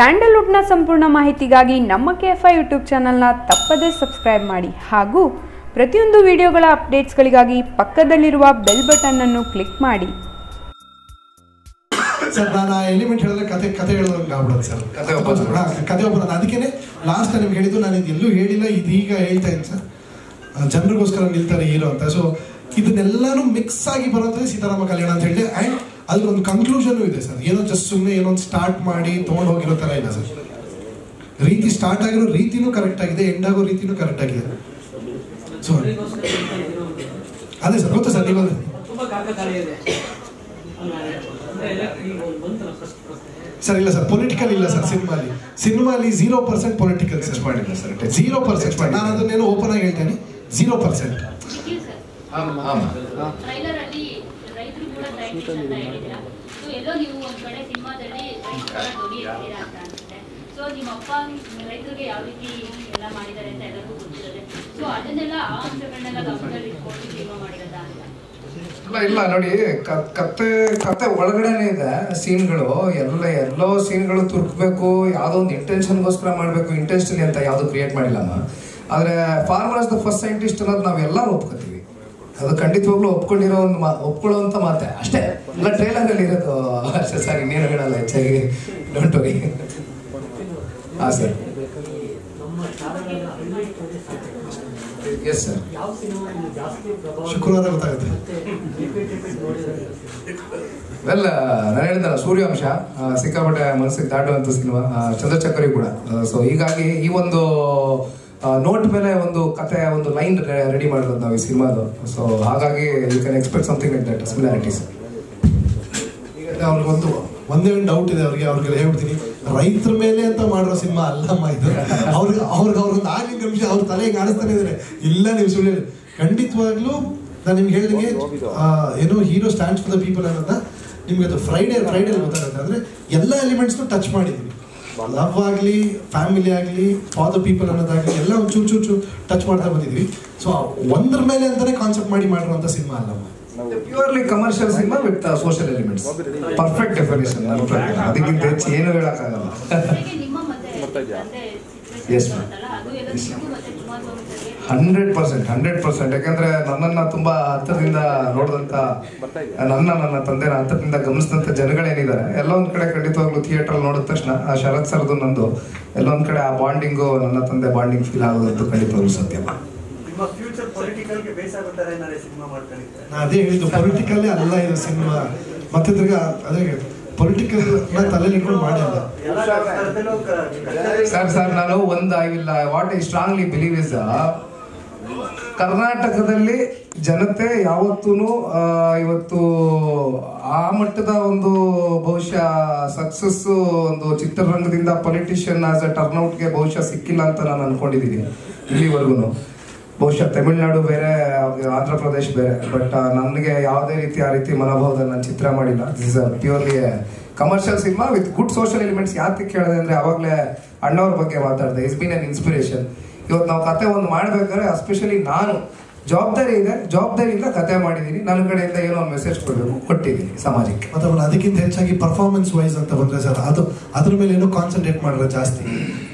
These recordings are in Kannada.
ಸ್ಯಾಂಡಲ್ವುಡ್ನ ಸಂಪೂರ್ಣ ಮಾಹಿತಿಗಾಗಿ ನಮ್ಮ ಕೆ ಎಫ್ ಐ ಯೂಟ್ಯೂಬ್ ಚಾನಲ್ನ ತಪ್ಪದೇ ಸಬ್ಸ್ಕ್ರೈಬ್ ಮಾಡಿ. ಹಾಗೂ ಪ್ರತಿಯೊಂದು ವಿಡಿಯೋಗಳ ಅಪ್ಡೇಟ್ಸ್ಗಳಿಗಾಗಿ ಪಕ್ಕದಲ್ಲಿರುವ ಬೆಲ್ ಬಟನ್ ಅನ್ನು ಕ್ಲಿಕ್ ಮಾಡಿ. ಸರ್, ನಾನು ಎಲಿಮೆಂಟ್ ಹೇಳಿದ್ರೆ ಕತೆ ಕತೆ ಹೇಳೋದಂಗೆ ಆಗ್ಬಿಡುತ್ತೆ ಸರ್. ಕತೆ ಒಬ್ಬ ಕತೆ ಒಬ್ಬರು ಅದಕ್ಕೇನೆ ಲಾಸ್ಟ್ ನಿಮ್ಗೆ ಹೇಳಿದ್ದು, ನಾನು ಇದೆಲ್ಲೂ ಹೇಳಿಲ್ಲ ಇದೀಗ ಹೇಳ್ತಾ ಇದ್ದೀನಿ ಸರ್. ಜನರಿಗೋಸ್ಕರ ನಿಲ್ತಾರೆ ಹೀರೋ ಅಂತ. ಸೊ ಇದನ್ನೆಲ್ಲಾನು ಮಿಕ್ಸ್ ಆಗಿ ಬರೋದ್ರೆ ಸೀತಾರಾಮ ಕಲ್ಯಾಣ ಅಂತ ಹೇಳಿ ಅಂಡ್ ಅದ್ರ ಒಂದು ಕನ್ಕ್ಲೂಷನ್ ಇದೆ ಸರ್. ಏನೋ ಜಸ್ಟ್ ಸುಮ್ಮನೆ ಏನೋ ಒಂದು ಸ್ಟಾರ್ಟ್ ಮಾಡಿ ತೊಗೊಂಡು ಹೋಗಿರೋ ಥರ ಇಲ್ಲ ಸರ್. ರೀತಿ ಸ್ಟಾರ್ಟ್ ಆಗಿರೋ ರೀತಿನೂ ಕರೆಕ್ಟ್ ಆಗಿದೆ ಎಂಡ್ ಆಗೋ ರೀತಿನೂ ಕರೆಕ್ಟ್ ಆಗಿದೆ. ಸೊ ಅದೇ ಸರ್ ಗೊತ್ತಾ ಸರ್ ನೀವು ಸರ್ ಇಲ್ಲ ಸರ್ ಪೊಲಿಟಿಕಲ್ ಇಲ್ಲ ಸರ್ ಸಿನಿಮಾಲಿ. ಸಿನಿಮಾಲಿ ಜೀರೋ ಪರ್ಸೆಂಟ್ ಪೊಲಿಟಿಕಲ್ ಸರ್ ಮಾಡಿಲ್ಲ ಸರ್. ಜೀರೋ ಪರ್ಸೆಂಟ್ ನಾನು ಅದನ್ನೇನು ಓಪನ್ ಆಗಿ ಹೇಳ್ತೇನೆ. ಜೀರೋ ಪರ್ಸೆಂಟ್ ಇಲ್ಲ ಇಲ್ಲ, ನೋಡಿ, ಕತೆ ಕತೆ ಒಳಗಡೆನೆ ಇದೆ ಸೀನ್ಗಳು. ಎಲ್ಲ, ಎಲ್ಲೋ ಸೀನ್ಗಳು ತುರ್ಕಬೇಕು, ಯಾವುದೋ ಒಂದು ಇಂಟೆನ್ಷನ್ಗೋಸ್ಕರ ಮಾಡಬೇಕು ಇಂಟೆನ್ಷನ್ ಅಂತ ಯಾವುದು ಕ್ರಿಯೇಟ್ ಮಾಡಿಲ್ಲಮ್ಮ. ಆದರೆ ಫಾರ್ಮರ್ಸ್ ದ ಫಸ್ಟ್ ಸೈಂಟಿಸ್ಟ್ ಅನ್ನೋದು ನಾವೆಲ್ಲರೂ ಒಪ್ಕೋತೀವಿ. ಅದು ಖಂಡಿತವಾಗ್ಲೂ ಒಪ್ಕೊಂಡಿರೋ ಒಂದು ಮಾ ಮಾತೆ. ಅಷ್ಟೇ. ಎಲ್ಲ ಟ್ರೈಲರಲ್ಲಿ ಇರೋದು, ಅಷ್ಟೇ ಸರ್ ಇನ್ನೇನು ಹೇಳಲ್ಲ, ಹೆಚ್ಚಾಗಿ. ಡೋಂಟ್ ವರಿ ಹಾಂ ಸರ್. ಎಸ್ ಸರ್ ಶುಕ್ರವಾರ ಗೊತ್ತಾಗುತ್ತೆ. ವೆಲ್ ನಾನು ಹೇಳಿದ್ದಲ್ಲ ಸೂರ್ಯವಂಶ ಸಿಕ್ಕಾಪಟ್ಟೆ ಮನಸ್ಸಿಗೆ ದಾಟುವಂತ ಸಿನಿಮಾ ಚಂದ್ರಚಕ್ರಿ ಕೂಡ. ಸೊ ಹೀಗಾಗಿ ಈ ಒಂದು ನೋಟ್ ಮೇಲೆ ಒಂದು ಕತೆ ಒಂದು ಲೈನ್ ರೆಡಿ ಮಾಡಿರೋದು ನಾವು ಈ ಸಿನಿಮಾದು. ಸೊ ಹಾಗಾಗಿ you can expect something like that similarities ಅವ್ರಿಗೊಂದು ಒಂದೇ, ಒಂದು ಡೌಟ್ ಇದೆ ಅವ್ರಿಗೆ, ಅವ್ರಿಗೆಲ್ಲ ಹೇಳ್ಬಿಡ್ತೀನಿ. ರೈತರ ಮೇಲೆ ಅಂತ ಮಾಡಿರೋ ಸಿನಿಮಾ ಅಲ್ಲಮ್ಮ ಇದು. ಅವ್ರಿಗೆ ಅವ್ರಿಗೆ ಅವ್ರೊಂದು ಆಗಿನ ನಿಮಿಷ ಅವ್ರ ತಲೆಗೆ ಕಾಣಿಸ್ತಾನೆ ಇದ್ದಾರೆ ಇಲ್ಲ, ನೀವು ಸುಳ್ಳು ಖಂಡಿತವಾಗ್ಲೂ ನಾನು ನಿಮ್ಗೆ ಹೇಳಿದಂಗೆ ಏನೋ hero stands for the people ಅನ್ನೋದ ನಿಮ್ಗೆ ಅದು ಫ್ರೈಡೇ ಫ್ರೈಡೇ ಗೊತ್ತಾಗುತ್ತೆ. ಅಂದರೆ ಎಲ್ಲ ಎಲಿಮೆಂಟ್ಸ್ನು ಟಚ್ ಮಾಡಿದೀವಿ ಲವ್ ಆಗಲಿ ಫ್ಯಾಮಿಲಿ ಆಗಲಿ ಫಾರ್ ದ ಪೀಪಲ್ ಅನ್ನೋದಾಗಲಿ ಎಲ್ಲ ಒಂದು ಚೂರು ಚೂರು ಚೂರು ಟಚ್ ಮಾಡ್ತಾ ಬಂದಿದ್ವಿ. ಸೊ ಒಂದ್ರ ಮೇಲೆ ಅಂತಾನೆ ಕಾನ್ಸೆಪ್ಟ್ ಮಾಡಿ ಮಾಡಿರುವಂಥ ಸಿನಿಮಾ ಅಲ್ಲಮ್ಮ purely commercial cinema with social elements perfect definition ನನ್ನ ಪ್ರಕಾರ ಅದಕ್ಕಿಂತ ಹೆಚ್ಚು ಏನು ಹೇಳಕ್ಕಾಗಲ್ಲ. ಎಸ್ ನಿಮ್ಮ ಹಂಡ್ರೆಡ್ ಪರ್ಸೆಂಟ್ ಹಂಡ್ರೆಡ್ ಪರ್ಸೆಂಟ್. ಯಾಕಂದ್ರೆ ನನ್ನನ್ನ ತುಂಬಾ ಹತ್ತಿರದಿಂದ ನೋಡಿದಂತ ನನ್ನ ನನ್ನ ತಂದೆನ ಹತ್ತಿರದಿಂದ ಗಮನಿಸಿದಂತ ಜನಗಳೇನಿದ್ದಾರೆ ಎಲ್ಲ ಒಂದ್ ಕಡೆ ಖಂಡಿತವಾಗ್ಲೂ ಥಿಯೇಟರ್ ನೋಡಿದ ತಕ್ಷಣ ಆ ಶರತ್ ಸರ್ದು ನಂದು ಎಲ್ಲ ಒಂದ್ ಕಡೆ ಆ ಬಾಂಡಿಂಗು ನನ್ನ ತಂದೆ ಬಾಂಡಿಂಗ್ ಫೀಲ್ ಆಗೋದಂತೂ ಖಂಡಿತವಾಗ್ಲೂ ಸತ್ಯ. ಅದೇ ಹೇಳಿದ್ದು ಪೊಲಿಟಿಕಲ್ ಅಲ್ಲ ಇದು ಸಿನಿಮಾ. ಮತ್ತೆ ತಿರ್ಗಾ ಅದೇ ಪೊಲಿಟಿಕಲ್ ಇಟ್ಕೊಂಡು ಮಾಡಿಲ್ಲ ಸರ್ ಸರ್, ನಾನು ಒಂದು I will what I strongly believe is ಕರ್ನಾಟಕದಲ್ಲಿ ಜನತೆ ಯಾವತ್ತೂ ಇವತ್ತು ಆ ಮಟ್ಟದ ಒಂದು ಬಹುಶಃ ಸಕ್ಸಸ್ ಒಂದು ಚಿತ್ರರಂಗದಿಂದ ಪೊಲಿಟಿಷಿಯನ್ ಆಸ್ ಅ ಟರ್ನ್ಔಟ್ಗೆ ಬಹುಶಃ ಸಿಕ್ಕಿಲ್ಲ ಅಂತ ನಾನು ಅನ್ಕೊಂಡಿದ್ದೀನಿ ಇಲ್ಲಿವರೆಗೂ. ಬಹುಶಃ ತಮಿಳ್ನಾಡು ಬೇರೆ ಆಂಧ್ರ ಪ್ರದೇಶ್ ಬೇರೆ. ಬಟ್ ನನಗೆ ಯಾವುದೇ ರೀತಿ ಆ ರೀತಿ ಮನೋಭಾವದಲ್ಲಿ ನಾನು ಚಿತ್ರ ಮಾಡಿಲ್ಲ. This is purely commercial cinema with good social elements ಯಾಕೆ ಕೇಳಿದೆ ಅಂದ್ರೆ ಅವಾಗಲೇ ಅಣ್ಣವ್ರ ಬಗ್ಗೆ ಮಾತಾಡಿದೆ. ಇಸ್ ಬೀನ್ ಅನ್ ಇನ್ಸ್ಪಿರೇಷನ್ ಇವತ್ತು ನಾವು ಕತೆ ಒಂದು ಮಾಡ್ಬೇಕಾದ್ರೆ ಎಸ್ಪೆಷಲಿ ನಾನು, ಜವಾಬ್ದಾರಿ ಇದೆ. ಜವಾಬ್ದಾರಿಯಿಂದ ಕತೆ ಮಾಡಿದ್ದೀನಿ ನನ್ನ ಕಡೆಯಿಂದ ಏನೋ ಒಂದು ಮೆಸೇಜ್ ಕೊಡಬೇಕು ಕೊಟ್ಟಿದ್ದೀನಿ ಸಮಾಜಕ್ಕೆ. ಮತ್ತೆ ಅದಕ್ಕಿಂತ ಹೆಚ್ಚಾಗಿ ಪರ್ಫಾರ್ಮೆನ್ಸ್ ವೈಸ್ ಅಂತ ಬಂದ್ರೆ ಸರ್, ಅದು, ಅದ್ರ ಮೇಲೆ ಏನೋ ಕಾನ್ಸಂಟ್ರೇಟ್ ಮಾಡಿದ್ರೆ ಜಾಸ್ತಿ.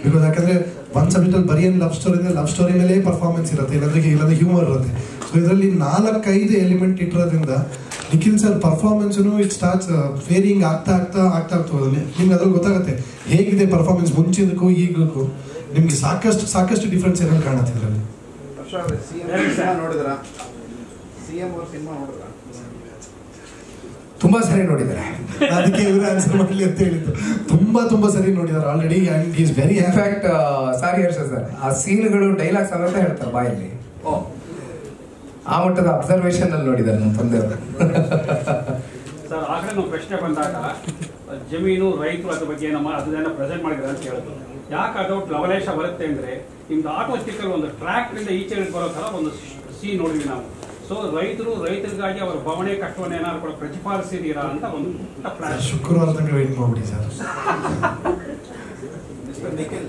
ಬಿಕಾಸ್ ಯಾಕಂದ್ರೆ ಒಂದ್ ಸಬ್ಜೆಕ್ಟ್ ಅಲ್ಲಿ ಬರೀ ಲವ್ ಸ್ಟೋರಿ ಲವ್ ಸ್ಟೋರಿ ಮೇಲೆ ಪರ್ಫಾರ್ಮೆನ್ಸ್ ಇರುತ್ತೆ, ಇಲ್ಲಾಂದ್ರೆ ಇಲ್ಲಾಂದ್ರೆ ಹ್ಯೂಮರ್ ಇರುತ್ತೆ. ಸೊ ಇದರಲ್ಲಿ ನಾಲ್ಕೈದು element ಇಟ್ಟಿರೋದ್ರಿಂದ Nikhil sir performance it starts faring ಆಗ್ತಾ ಆಗ್ತಾ ಆಗ್ತಾ ಆಗ್ತದೆ ನಿಮ್ಗೆ ಅದ್ರಲ್ಲಿ ಗೊತ್ತಾಗುತ್ತೆ, ಹೇಗಿದೆ ಪರ್ಫಾರ್ಮೆನ್ಸ್ ಮುಂಚಿದಕ್ಕೂ ಈಗಕ್ಕೂ ನಿಮಗೆ ಸಾಕಷ್ಟು ಸಾಕಷ್ಟು ಡಿಫ್ರೆನ್ಸ್ ಏನಾದ್ರು ಕಾಣುತ್ತೆ ಇದರಲ್ಲಿ? ನೋಡಿದ್ರ ಸಿಎಂ ಅವ್ರ ಸಿನಿಮಾ ನೋಡಿದ್ರ? ತುಂಬಾ ಸರಿ ನೋಡಿದ್ದಾರೆ. ಅದಕ್ಕೆ ಇವರು ಆನ್ಸರ್ ಮಾಡಲಿ ಅಂತ ಹೇಳಿದ್ದು. ತುಂಬಾ ತುಂಬಾ ಸರಿ ನೋಡಿದಾರೆ already and is very effect in fact sorry Harsha sir ಆ ಸೀನ್ಗಳು ಡೈಲಾಗ್ಸ್ ಅಂತ ಹೇಳ್ತಾರೆ ಬಾಯಲ್ಲಿ. ಆ ಮಟ್ಟದ ಅಬ್ಸರ್ವೇಷನ್ ಅಲ್ಲಿ ನೋಡಿದ್ದಾರೆ ನಮ್ಮ ತಂದೆಯವರು. ಸರ್ ಆಗಲೇ ನಾವು ಪ್ರಶ್ನೆ ಬಂದಾಗ ಜಮೀನು ರೈತರು ಅದ್ರ ಬಗ್ಗೆ ನಮ್ಮ ಅದನ್ನ ಪ್ರೆಸೆಂಟ್ ಮಾಡಿದ್ರೆ ಅಂತ ಹೇಳಿದ್ರು. ಯಾಕೆ ಅದು ಲವಲೇಶ ಬರುತ್ತೆ ಅಂದ್ರೆ ನಿಮ್ದು ಆಟೋ ಸ್ಟಿಕ್ಕರ್ ಒಂದು ಟ್ರ್ಯಾಕ್ನಿಂದ ಈಚೆಗೆ ಬರೋ ತರ ಒಂದು ಸೀನ್ ನೋಡಿದ್ವಿ ನಾವು. ಸೊ ರೈತರು ರೈತರಿಗಾಗಿ ಅವರ ಬವಣೆ ಕಷ್ಟವನ್ನು ಏನಾದ್ರು ಕೂಡ ಪ್ರತಿಪಾದಿಸಿದೀರಾ ಅಂತ ಒಂದು ಶುಕ್ರವಾರ ತನಕ ವೇಟ್ ಮಾಡ್ಬಿಡಿ ಸರ್. ಮಿಸ್ಟರ್ ನಿಖಿಲ್